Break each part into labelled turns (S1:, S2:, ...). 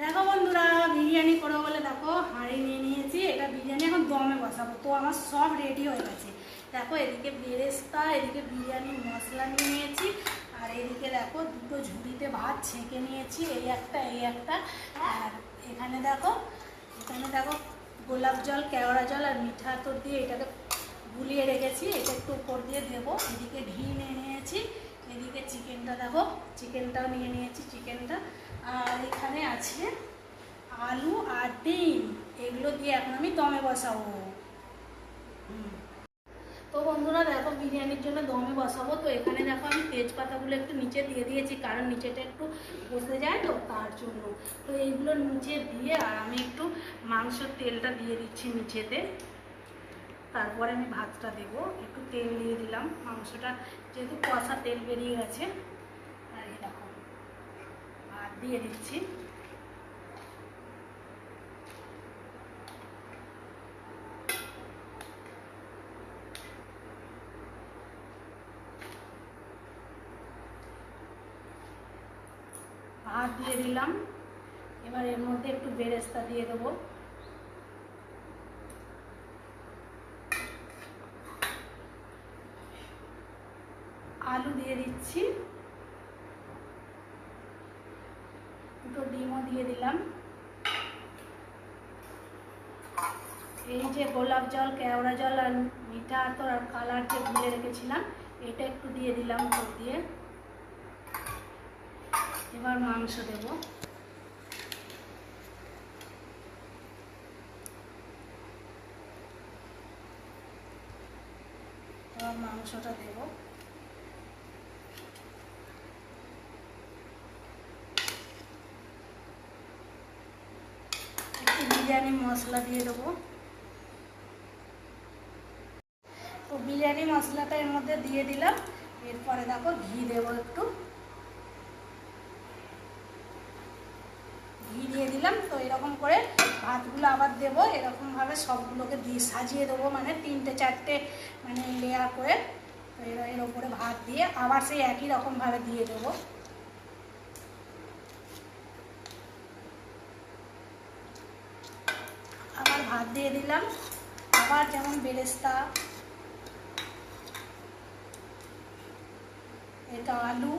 S1: দেখো বন্ধুরা, বিরিয়ানি করব বলে দেখো, হাঁড়ি নিয়ে নিয়েছি, এটা বিরিয়ানি এখন দমে বসাবো। তো আমার সব রেডি হয়ে গেছে। দেখো, এদিকে বেরেস্তা, এদিকে বিরিয়ানির মশলা নিয়ে নিয়েছি, আর এদিকে দেখো, দুটো ঝুড়িতে ভাত ছেঁকে নিয়েছি, এই একটা এই একটা। আর এখানে দেখো এখানে দেখো, গোলাপ জল, কেওড়া জল আর মিঠা তোর দিয়ে এটাকে গুলিয়ে রেখেছি, এটা একটু উপর দিয়ে দেবো। এদিকে ঘি নিয়ে নিয়েছি, এদিকে চিকেনটা দেখো, চিকেনটাও নিয়ে নিয়েছি, চিকেনটা। আর আছে, আলু আর ডিম, এগুলো দিয়ে এখন আমি দমে বসাবো। তো বন্ধুরা, দেখো বিরিয়ানির জন্য দমে বসাবো। তো এখানে দেখো আমি তেজপাতাগুলো একটু নিচে দিয়ে দিয়েছি, কারণ নিচেটা একটু বসে যায় তো তার জন্য। তো এইগুলো নিচে দিয়ে আর আমি একটু মাংসের তেলটা দিয়ে দিচ্ছি নিচেতে। তারপরে আমি ভাতটা দেবো। একটু তেল দিয়ে দিলাম। মাংসটা যেহেতু কষা তেল বেরিয়ে গেছে আর দেখো। ভাত দিয়ে দিচ্ছি। ভাত দিয়ে দিলাম। এবার এর মধ্যে একটু বেরেস্তা দিয়ে দেবো। আলু দিয়ে দিচ্ছি। দুটো ডিমও দিয়ে দিলাম। এই যে গোলাপ জল, কেওড়া জল আর মিঠা আতর আর কালার যে গুলে রেখেছিলাম, এটা একটু দিয়ে দিলাম দিয়ে। এবার মাংস দেব। এবার মাংসটা দেবো। বিরিয়ানি মশলা দিয়ে দেবো। তো বিরিয়ানি মশলাটা এর মধ্যে দিয়ে দিলাম। এরপরে দেখো ঘি দেবো একটু ঘি দিয়ে দিলাম, তো এরকম করে ভাতগুলো আবার দেবো। এরকমভাবে সবগুলোকে দিয়ে সাজিয়ে দেবো মানে তিনটে, চারটে মানে লেয়ার করে। তো এর ওপরে ভাত দিয়ে আবার সেই একই রকমভাবে দিয়ে দেবো। আবার ভাত দিয়ে দিলাম। আবার যেমন বেরেস্তা এটা আলু,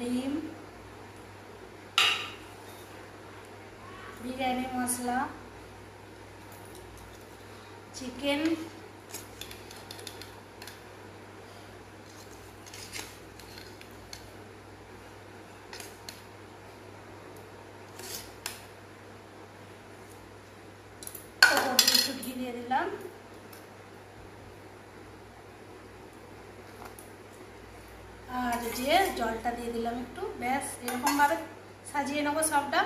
S1: ডিম বিরিয়ানি, মশলা, চিকেন, একটু ঘি দিয়ে দিলাম। আর যে জলটা দিয়ে দিলাম একটু, ব্যাস, এরকমভাবে সাজিয়ে নেব সবটা।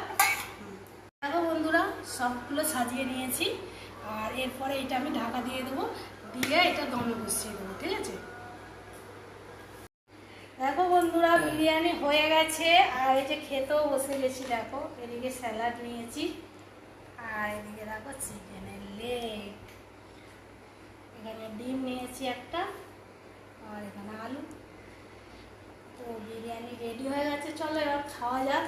S1: দেখো বন্ধুরা সবগুলো সাজিয়ে নিয়েছি। আর এরপরে এটা আমি ঢাকা দিয়ে দেবো দিয়ে এটা দমে বসিয়ে দেবো ঠিক আছে? দেখো বন্ধুরা বিরিয়ানি হয়ে গেছে। আর এই যে খেতেও বসে গেছি দেখো এদিকে স্যালাড নিয়েছি। আর এদিকে দেখো চিকেনের লেগ। এখানে ডিম নিয়েছি একটা আর এখানে আলু। তো বিরিয়ানি রেডি হয়ে গেছে চলো এবার খাওয়া যাক।